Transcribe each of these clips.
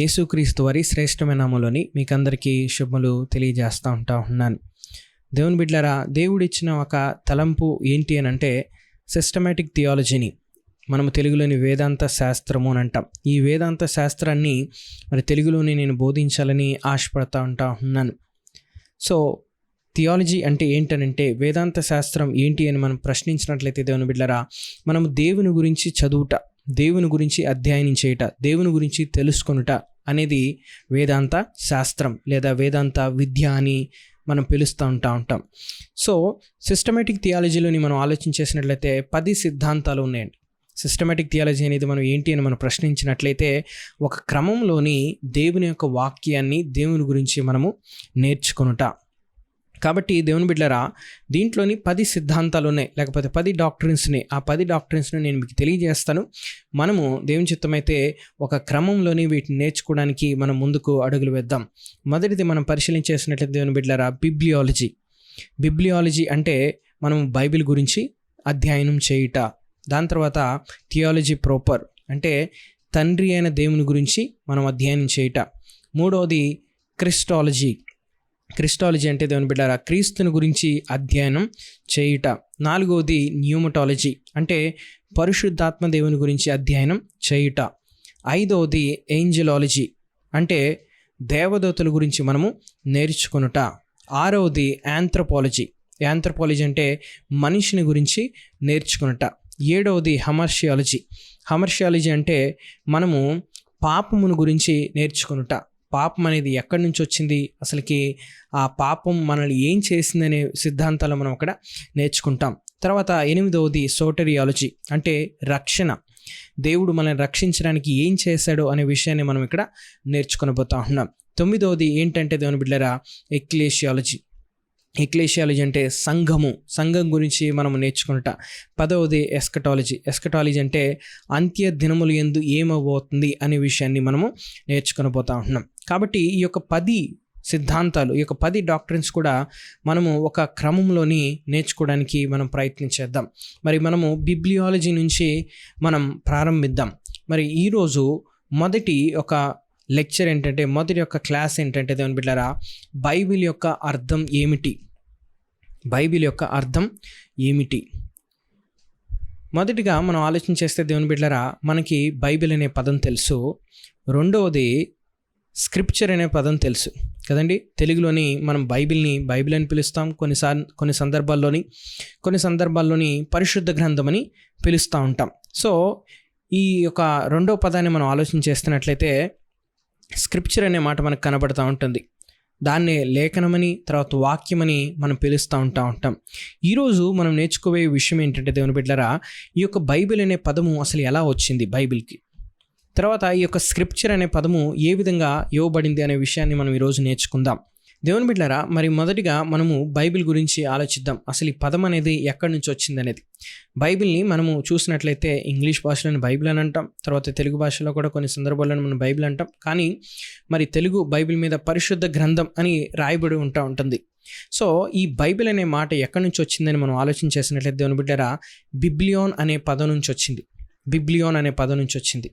యేసుక్రీస్తు వారి శ్రేష్టమైన నామములోని మీకందరికీ శుభములు తెలియజేస్తూ ఉంటా ఉన్నాను. దేవుని బిడ్లరా దేవుడిచ్చిన ఒక తలంపు ఏంటి అని అంటే సిస్టమేటిక్ థియాలజీని మనము తెలుగులోని వేదాంత శాస్త్రము అని అంటాం. ఈ వేదాంత శాస్త్రాన్ని మరి తెలుగులోని నేను బోధించాలని ఆశపడతా ఉంటా ఉన్నాను. సో థియాలజీ అంటే ఏంటనంటే వేదాంత శాస్త్రం ఏంటి అని మనం ప్రశ్నించినట్లయితే దేవుని బిడ్డరా మనము దేవుని గురించి చదువుట దేవుని గురించి అధ్యయనం చేయుట దేవుని గురించి తెలుసుకొనుట అనేది వేదాంత శాస్త్రం లేదా వేదాంత విద్య అని మనం పిలుస్తూ ఉంటా ఉంటాం. సో సిస్టమేటిక్ థియాలజీలోని మనం ఆలోచన చేసినట్లయితే పది సిద్ధాంతాలు ఉన్నాయండి. సిస్టమేటిక్ థియాలజీ అనేది మనం ఏంటి అని మనం ప్రశ్నించినట్లయితే ఒక క్రమంలోని దేవుని యొక్క వాక్యాన్ని దేవుని గురించి మనము నేర్చుకొనుట. కాబట్టి దేవుని బిడ్డరా దీంట్లోని పది సిద్ధాంతాలు ఉన్నాయి లేకపోతే పది డాక్టరీన్స్ని ఆ పది డాక్టరీన్స్ని నేను మీకు తెలియజేస్తాను. మనము దేవుని చిత్తమైతే ఒక క్రమంలోని వీటిని నేర్చుకోవడానికి మనం ముందుకు అడుగులు వేద్దాం. మొదటిది మనం పరిశీలించేసినట్లయితే దేవుని బిడ్డరా బిబ్లియాలజీ బిబ్లియాలజీ అంటే మనం బైబిల్ గురించి అధ్యయనం చేయుట. దాని తర్వాత థియాలజీ ప్రోపర్ అంటే తండ్రి అయిన దేవుని గురించి మనం అధ్యయనం చేయుట. మూడవది క్రిస్టాలజీ. క్రిస్టాలజీ అంటే దేవుని బిడ్డారా క్రీస్తుని గురించి అధ్యయనం చేయుట. నాలుగవది న్యూమటాలజీ అంటే పరిశుద్ధాత్మ దేవుని గురించి అధ్యయనం చేయుట. ఐదవది ఏంజలాలజీ అంటే దేవదూతల గురించి మనము నేర్చుకొనుట. ఆరవది యాంథ్రపాలజీ యాంథ్రపాలజీ అంటే మనిషిని గురించి నేర్చుకునుట. ఏడవది హమర్షియాలజీ. హమర్షియాలజీ అంటే మనము పాపమును గురించి నేర్చుకునుట. పాపం అనేది ఎక్కడి నుంచి వచ్చింది? అసలుకి ఆ పాపం మనల్ని ఏం చేసిందనే సిద్ధాంతాలు మనం అక్కడ నేర్చుకుంటాం. తర్వాత ఎనిమిదవది సోటరియాలజీ అంటే రక్షణ. దేవుడు మనల్ని రక్షించడానికి ఏం చేశాడు అనే విషయాన్ని మనం ఇక్కడ నేర్చుకొని పోతా ఉన్నాం. తొమ్మిదవది ఏంటంటే దేవుని బిడ్డరా ఎక్లేషియాలజీ. ఎక్లేషియాలజీ అంటే సంఘము సంఘం గురించి మనం నేర్చుకుంట పదవది ఎస్కటాలజీ. ఎస్కటాలజీ అంటే అంత్య దినములు ఎందు ఏమవబోతుంది అనే విషయాన్ని మనము నేర్చుకొని పోతా ఉంటున్నాం. కాబట్టి ఈ యొక్క పది సిద్ధాంతాలు ఈ యొక్క పది డాక్టరీన్స్ కూడా మనము ఒక క్రమంలోని నేర్చుకోవడానికి మనం ప్రయత్నించేద్దాం మరి మనము బిబ్లియాలజీ నుంచి మనం ప్రారంభిద్దాం. మరి ఈరోజు మొదటి ఒక లెక్చర్ ఏంటంటే మొదటి యొక్క క్లాస్ ఏంటంటే దేవుని బిడ్డారా బైబిల్ యొక్క అర్థం ఏమిటి? బైబిల్ యొక్క అర్థం ఏమిటి? మొదటిగా మనం ఆలోచన చేస్తే దేవుని బిడ్డరా మనకి బైబిల్ అనే పదం తెలుసు. రెండవది స్క్రిప్చర్ అనే పదం తెలుసు. కదండి? తెలుగులోని మనం బైబిల్ని బైబిల్ అని పిలుస్తాం. కొన్నిసార్లు కొన్ని సందర్భాల్లోని కొన్ని సందర్భాల్లోని పరిశుద్ధ గ్రంథం అని పిలుస్తూ ఉంటాం. సో ఈ యొక్క రెండో పదాన్ని మనం ఆలోచన చేస్తున్నట్లయితే స్క్రిప్చర్ అనే మాట మనకు కనబడుతూ ఉంటుంది. దాన్నే లేఖనమని తర్వాత వాక్యమని మనం పిలుస్తూ ఉంటా ఉంటాం. ఈరోజు మనం నేర్చుకోబోయే విషయం ఏంటంటే దేవుని బిడ్డరా ఈ యొక్క బైబిల్ అనే పదము అసలు ఎలా వచ్చింది బైబిల్కి? తర్వాత ఈ యొక్క స్క్రిప్చర్ అనే పదము ఏ విధంగా ఇవ్వబడింది అనే విషయాన్ని మనం ఈరోజు నేర్చుకుందాం. దేవుని బిడ్డారా మరి మొదటిగా మనము బైబిల్ గురించి ఆలోచిద్దాం. అసలు ఈ పదం అనేది ఎక్కడి నుంచి వచ్చింది అనేది బైబిల్ని మనము చూసినట్లయితే ఇంగ్లీష్ భాషలోని బైబిల్ అని అంటాం. తర్వాత తెలుగు భాషలో కూడా కొన్ని సందర్భాల్లో మనం బైబిల్ అంటాం. కానీ మరి తెలుగు బైబిల్ మీద పరిశుద్ధ గ్రంథం అని రాయబడి ఉంటా ఉంటుంది. సో ఈ బైబిల్ అనే మాట ఎక్కడి నుంచి వచ్చిందని మనం ఆలోచించేసినట్లయితే దేవుని బిడ్డారా బిబ్లియోన్ అనే పదం నుంచి వచ్చింది. బిబ్లియోన్ అనే పదం నుంచి వచ్చింది.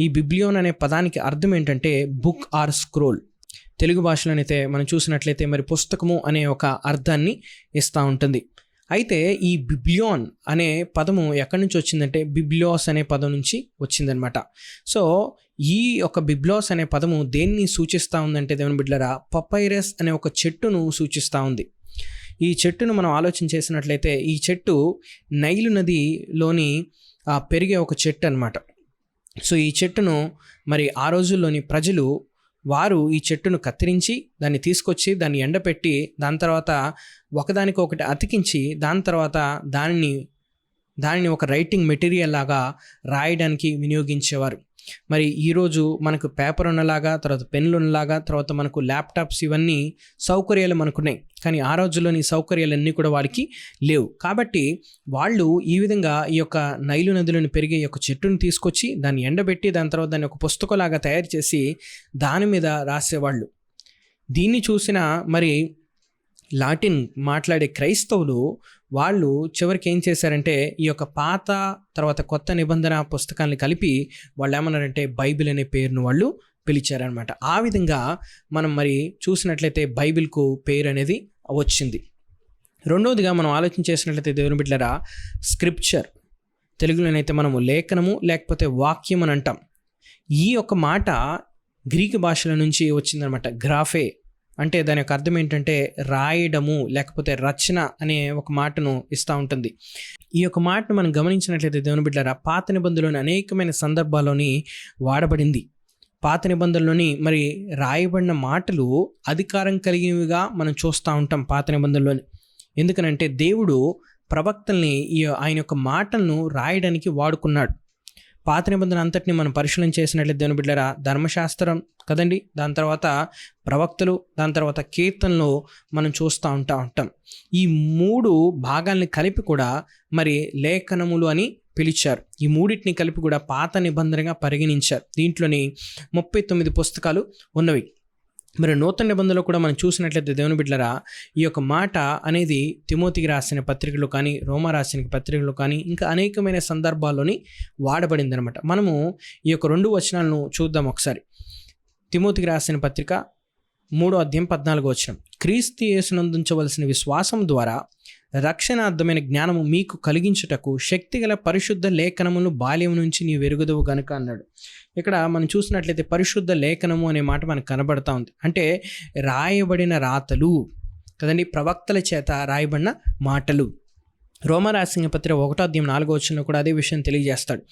ఈ బిబ్లియోన్ అనే పదానికి అర్థం ఏంటంటే బుక్ ఆర్ స్క్రోల్. తెలుగు భాషలోనైతే మనం చూసినట్లయితే మరి పుస్తకము అనే ఒక అర్థాన్ని ఇస్తూ ఉంటుంది. అయితే ఈ బిబ్లియోన్ అనే పదము ఎక్కడి నుంచి వచ్చిందంటే బిబ్లియోస్ అనే పదం నుంచి వచ్చిందనమాట సో ఈ ఒక బిబ్లోస్ అనే పదము దేన్ని సూచిస్తూ ఉందంటే దేవుని బిడ్లరా పపైరస్ అనే ఒక చెట్టును సూచిస్తూ ఉంది. ఈ చెట్టును మనం ఆలోచన చేసినట్లయితే ఈ చెట్టు నైలు నదిలోని పెరిగే ఒక చెట్టు అనమాట సో ఈ చెట్టును మరి ఆ రోజుల్లోని ప్రజలు వారు ఈ చెట్టును కత్తిరించి దాన్ని తీసుకొచ్చి దాన్ని ఎండపెట్టి దాని తర్వాత ఒకదానికొకటి అతికించి దాని తర్వాత దానిని దానిని ఒక రైటింగ్ మెటీరియల్ లాగా రాయడానికి వినియోగించేవారు. మరి ఈరోజు మనకు పేపర్ ఉన్నలాగా తర్వాత పెన్లు ఉన్నలాగా తర్వాత మనకు ల్యాప్టాప్స్ ఇవన్నీ సౌకర్యాలు మనకున్నాయి. కానీ ఆ రోజుల్లోని సౌకర్యాలన్నీ కూడా వారికి లేవు. కాబట్టి వాళ్ళు ఈ విధంగా ఈ యొక్క నైలు నదులను పెరిగే యొక్క చెట్టును తీసుకొచ్చి దాన్ని ఎండబెట్టి దాని తర్వాత దాన్ని ఒక పుస్తకంలాగా తయారు చేసి దాని మీద రాసేవాళ్ళు. దీన్ని చూసిన మరి లాటిన్ మాట్లాడే క్రైస్తవులు వాళ్ళు చివరికి ఏం చేశారంటే ఈ యొక్క పాత తర్వాత కొత్త నిబంధన పుస్తకాన్ని కలిపి వాళ్ళు ఏమన్నారంటే బైబిల్ అనే పేరును వాళ్ళు పిలిచారనమాట ఆ విధంగా మనం మరి చూసినట్లయితే బైబిల్కు పేరు అనేది వచ్చింది. రెండవదిగా మనం ఆలోచన చేసినట్లయితే దేవుని బిడ్డరా స్క్రిప్చర్. తెలుగులోనైతే మనము లేఖనము లేకపోతే వాక్యం అని అంటాం. ఈ యొక్క మాట గ్రీక్ భాషల నుంచి వచ్చిందనమాట గ్రాఫే. అంటే దాని యొక్క అర్థం ఏంటంటే రాయడము లేకపోతే రచన అనే ఒక మాటను ఇస్తూ ఉంటుంది. ఈ యొక్క మాటను మనం గమనించినట్లయితే దేవుని బిడ్డారా పాత నిబంధనలోని అనేకమైన సందర్భాల్లోని వాడబడింది. పాత నిబంధనలోని మరి రాయబడిన మాటలు అధికారం కలిగినవిగా మనం చూస్తూ ఉంటాం పాత నిబంధనలోని. ఎందుకనంటే దేవుడు ప్రవక్తల్ని ఈ ఆయన యొక్క మాటలను రాయడానికి వాడుకున్నాడు. పాత నిబంధన అంతటిని మనం పరిశీలన చేసినట్లయితే దేవుని బిడ్డరా ధర్మశాస్త్రం కదండి? దాని తర్వాత ప్రవక్తలు దాని తర్వాత కీర్తనలు మనం చూస్తూ ఉంటా ఉంటాం. ఈ మూడు భాగాల్ని కలిపి కూడా మరి లేఖనములు అని పిలిచారు. ఈ మూడింటిని కలిపి కూడా పాత నిబంధనగా పరిగణించారు. దీంట్లోని ముప్పై తొమ్మిది పుస్తకాలు ఉన్నవి. మరి నూతన నిబంధనలో కూడా మనం చూసినట్లయితే దేవుని బిడ్డలరా ఈ యొక్క మాట అనేది తిమోతికి రాసిన పత్రికలు కానీ రోమా రాసిన పత్రికలు కానీ ఇంకా అనేకమైన సందర్భాల్లోని వాడబడింది అనమాట మనము ఈ యొక్క రెండు వచనాలను చూద్దాం ఒకసారి. తిమోతికి రాసిన పత్రిక మూడో అధ్యాయం పద్నాలుగో వచనం. క్రీస్తు యేసునందించవలసిన విశ్వాసం ద్వారా రక్షణార్థమైన జ్ఞానము మీకు కలిగించుటకు శక్తిగల పరిశుద్ధ లేఖనమును బాల్యం నుంచి నీ వెరుగుదవు గనుక అన్నాడు. ఇక్కడ మనం చూసినట్లయితే పరిశుద్ధ లేఖనము అనే మాట మనకు కనబడతా ఉంది. అంటే రాయబడిన రాతలు కదండి ప్రవక్తల చేత రాయబడిన మాటలు. రోమరాసింగ పత్రిక ఒకటో అధ్యాయం నాలుగో వచ్చిన కూడా అదే విషయం తెలియజేస్తాడు.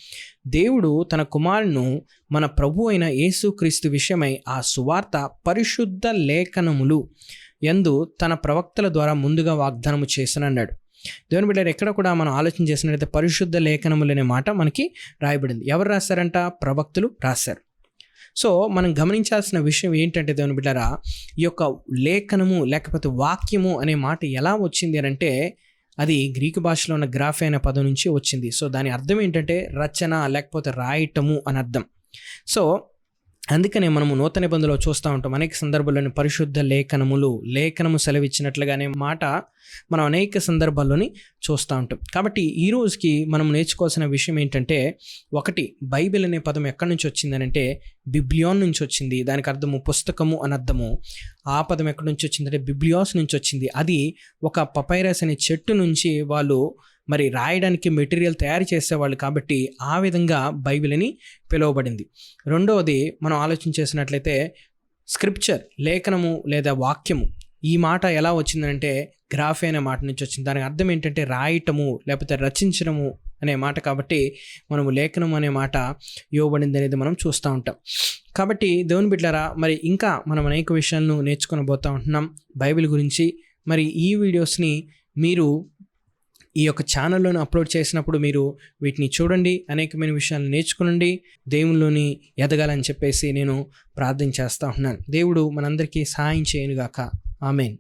దేవుడు తన కుమారును మన ప్రభు అయిన యేసుక్రీస్తు విషయమై ఆ సువార్త పరిశుద్ధ లేఖనములు ఎందు తన ప్రవక్తల ద్వారా ముందుగా వాగ్దానము చేసినన్నాడు. దేవుని బిడ్డ ఎక్కడ కూడా మనం ఆలోచన చేసినట్లయితే పరిశుద్ధ లేఖనములు అనే మాట మనకి రాయబడింది. ఎవరు రాశారంట? ప్రవక్తులు రాశారు. సో మనం గమనించాల్సిన విషయం ఏంటంటే దేవుని బిడ్డారా ఈ యొక్క లేఖనము లేకపోతే వాక్యము అనే మాట ఎలా వచ్చింది అని అంటే అది గ్రీకు భాషలో ఉన్న గ్రాఫ్ అనే పదం నుంచి వచ్చింది. సో దాని అర్థం ఏంటంటే రచన లేకపోతే రాయటము అని అర్థం. సో అందుకనే మనము నూతన నిబంధనలో చూస్తూ ఉంటాం అనేక సందర్భాల్లోని పరిశుద్ధ లేఖనములు లేఖనము సెలవిచ్చినట్లుగానే మాట మనం అనేక సందర్భాల్లోని చూస్తూ ఉంటాం. కాబట్టి ఈ రోజుకి మనం నేర్చుకోవాల్సిన విషయం ఏంటంటే ఒకటి బైబిల్ అనే పదం ఎక్కడి నుంచి వచ్చిందనంటే బిబ్లియాన్ నుంచి వచ్చింది. దానికి అర్థము పుస్తకము అని అర్థము. ఆ పదం ఎక్కడి నుంచి వచ్చిందంటే బిబ్లియాస్ నుంచి వచ్చింది. అది ఒక పపైరస్ అనే చెట్టు నుంచి వాళ్ళు మరి రాయడానికి మెటీరియల్ తయారు చేసేవాళ్ళు కాబట్టి ఆ విధంగా బైబిల్ అని పిలువబడింది. రెండవది మనం ఆలోచించేసినట్లయితే స్క్రిప్చర్ లేఖనము లేదా వాక్యము ఈ మాట ఎలా వచ్చిందంటే గ్రాఫే అనే మాట నుంచి వచ్చింది. దానికి అర్థం ఏంటంటే రాయటము లేకపోతే రచించడము అనే మాట కాబట్టి మనము లేఖనం అనే మాట ఇవ్వబడింది అనేది మనం చూస్తూ ఉంటాం. కాబట్టి దేవుని బిడ్డరా మరి ఇంకా మనం అనేక విషయాలను నేర్చుకొని పోతూ ఉంటున్నాం బైబిల్ గురించి. మరి ఈ వీడియోస్ని మీరు ఈ యొక్క ఛానల్లోని అప్లోడ్ చేసినప్పుడు మీరు వీటిని చూడండి అనేకమైన విషయాలు నేర్చుకునండి దేవుల్లోని ఎదగాలని చెప్పేసి నేను ప్రార్థన చేస్తూ ఉన్నాను. దేవుడు మనందరికీ సహాయం చేయనుగాక. ఆమెన్.